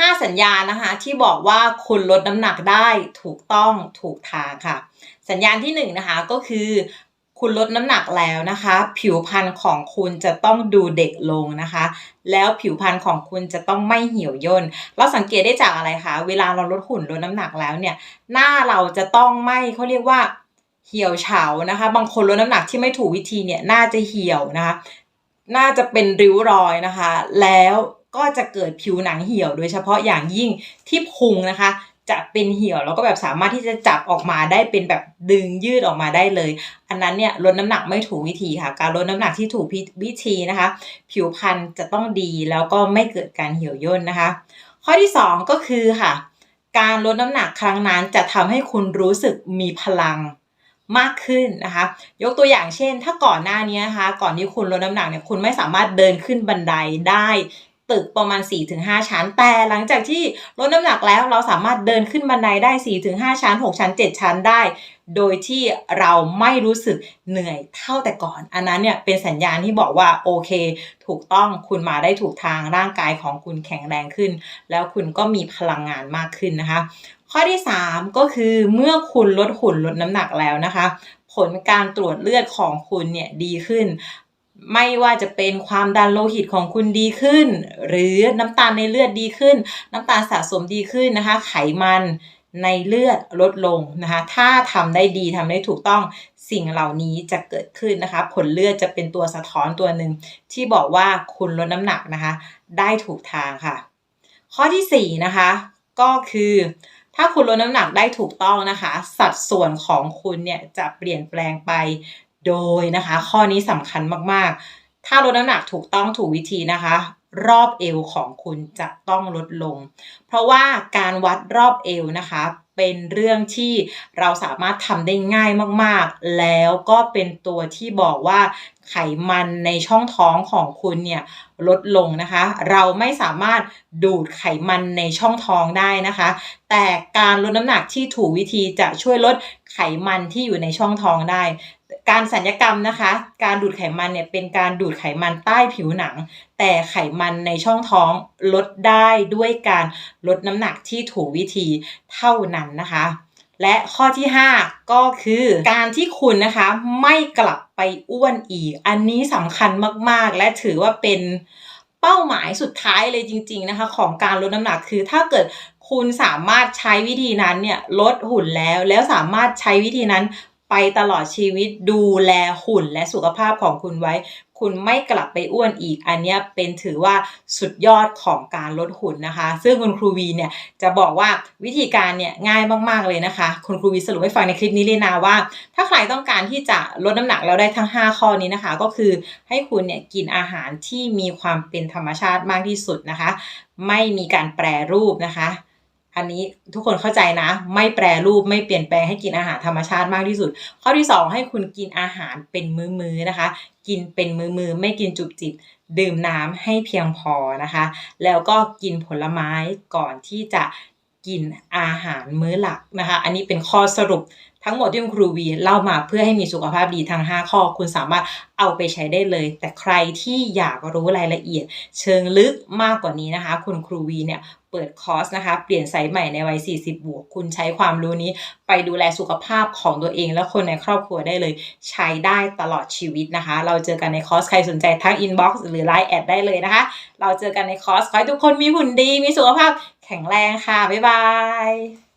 5 สัญญาณนะคะที่บอกว่าคุณลดน้ำหนักได้ถูกต้องถูกทางค่ะ สัญญาณที่1นงนะคะก็คือคุณลดน้ำหนักแล้วนะคะ ผิวพรรณของคุณจะต้องดูเด็กลงนะคะ แล้วผิวพรรณของคุณจะต้องไม่เหี่ยวย่นเราสังเกตได้จากอะไรคะเวลาเราลดหุ่นลดน้ำหนักแล้วเนี่ย หน้าเราจะต้องไม่เขาเรียกว่าเหี่ยวเฉานะคะ บางคนลดน้ำหนักที่ไม่ถูกวิธีเนี่ยน่าจะเหี่ยวนะคะ น่าจะเป็นริ้วรอยนะคะ แล้ว ก็จะเกิดผิวหนังเหี่ยวโดยเฉพาะอย่างยิ่งที่พุงนะคะ จะเป็นเหี่ยวแล้วก็แบบสามารถที่จะจับออกมาได้เป็นแบบดึงยืดออกมาได้เลย อันนั้นเนี่ยลดน้ำหนักไม่ถูกวิธีค่ะ การลดน้ำหนักที่ถูกวิธีนะคะ ผิวพรรณจะต้องดีแล้วก็ไม่เกิดการเหี่ยวย่นนะคะ ข้อที่ 2 ก็คือค่ะ การลดน้ำหนักครั้งนั้นจะทำให้คุณรู้สึกมีพลังมากขึ้นนะคะ ยกตัวอย่างเช่น ถ้าก่อนหน้านี้นะคะ ก่อนที่คุณลดน้ำหนักเนี่ยคุณไม่สามารถเดินขึ้นบันไดได้ ตึกประมาณ 4-5 ชั้น แต่หลังจากที่ลดน้ำหนักแล้วเราสามารถเดินขึ้นบันไดได้ 4-5 ชั้น 6 ชั้น 7 ชั้นได้ โดยที่เราไม่รู้สึกเหนื่อยเท่าแต่ก่อน อันนั้นเนี่ยเป็นสัญญาณที่บอกว่าโอเค ถูกต้องคุณมาได้ถูกทางร่างกายของคุณแข็งแรงขึ้น แล้วคุณก็มีพลังงานมากขึ้นนะคะ ข้อที่ 3 ก็คือเมื่อคุณลดหุ่นลดน้ำหนักแล้วนะคะ ผลการตรวจเลือดของคุณเนี่ยดีขึ้น ไม่ว่าจะเป็นความดันโลหิตของคุณดีขึ้น หรือน้ำตาลในเลือดดีขึ้น น้ำตาลสะสมดีขึ้นนะคะ ไขมันในเลือดลดลงนะคะ ถ้าทำได้ดีทำได้ถูกต้องสิ่งเหล่านี้จะเกิดขึ้นนะคะ ผลเลือดจะเป็นตัวสะท้อนตัวหนึ่งที่บอกว่าคุณลดน้ำหนักนะคะ ได้ถูกทางค่ะ ข้อที่4นะคะก็คือ ถ้าคุณลดน้ำหนักได้ถูกต้องนะคะ สัดส่วนของคุณเนี่ยจะเปลี่ยนแปลงไป โดยนะคะข้อนี้สำคัญมากๆ ถ้าลดน้ำหนักถูกต้องถูกวิธีนะคะ รอบเอวของคุณจะต้องลดลง เพราะว่าการวัดรอบเอวนะคะ เป็นเรื่องที่เราสามารถทำได้ง่ายมากๆ แล้วก็เป็นตัวที่บอกว่าไขมันในช่องท้องของคุณเนี่ยลดลงนะคะ เราไม่สามารถดูดไขมันในช่องท้องได้นะคะ แต่การลดน้ำหนักที่ถูกวิธีจะช่วยลดไขมันที่อยู่ในช่องท้องได้ การสัญญกรรมนะคะ การดูดไขมันเนี่ยเป็นการดูดไขมันใต้ผิวหนัง แต่ไขมันในช่องท้องลดได้ด้วยการลดน้ำหนักที่ถูกวิธีเท่านั้นนะคะ และข้อที่ 5 ก็คือการที่คุณนะคะไม่กลับไปอ้วนอีก อันนี้สำคัญมากๆ และถือว่าเป็นเป้าหมายสุดท้ายเลยจริง ๆนะคะ ของการลดน้ำหนักคือถ้าเกิดคุณสามารถใช้วิธีนั้นเนี่ยลดหุ่นแล้ว แล้วสามารถใช้วิธีนั้น ไปตลอดชีวิตดูแลหุ่นและสุขภาพของคุณไว้ คุณไม่กลับไปอ้วนอีก อันนี้เป็นถือว่าสุดยอดของการลดหุ่นนะคะ ซึ่งคุณครูวีเนี่ยจะบอกว่าวิธีการเนี่ยง่ายมากๆเลยนะคะ คุณครูวีสรุปให้ฟังในคลิปนี้เลยนะว่า ถ้าใครต้องการที่จะลดน้ำหนักแล้วได้ทั้ง 5 ข้อนี้นะคะ ก็คือให้คุณเนี่ยกินอาหารที่มีความเป็นธรรมชาติมากที่สุดนะคะ ไม่มีการแปรรูปนะคะ อันนี้ทุกคนเข้าใจนะ ไม่แปรรูปไม่เปลี่ยนแปลงให้กินอาหารธรรมชาติมากที่สุด ข้อที่ 2 ให้คุณกินอาหารเป็นมื้อๆนะคะ กินเป็นมื้อๆไม่กินจุบจิบดื่มน้ำให้เพียงพอนะคะ แล้วก็กินผลไม้ก่อนที่จะกินอาหารมื้อหลักนะคะ อันนี้เป็นข้อสรุป ทั้งหมดที่คุณครูวีเล่ามาเพื่อให้มีสุขภาพดีทั้ง 5 ข้อ คุณสามารถเอาไปใช้ได้เลย แต่ใครที่อยากรู้รายละเอียด เชิงลึกมากกว่านี้นะคะ คุณครูวีเนี่ยเปิดคอร์สนะคะ เปลี่ยนไซส์ใหม่ในวัย 40 บวก คุณใช้ความรู้นี้ ไปดูแลสุขภาพของตัวเอง และคนในครอบครัวได้เลย ใช้ได้ตลอดชีวิตนะคะ เราเจอกันในคอร์สใครสนใจทั้งอินบ็อกซ์หรือไลน์แอดได้เลยนะคะ เราเจอกันในคอร์สขอให้ทุกคนมีหุ่นดี มีสุขภาพแข็งแรงค่ะ บ๊ายบาย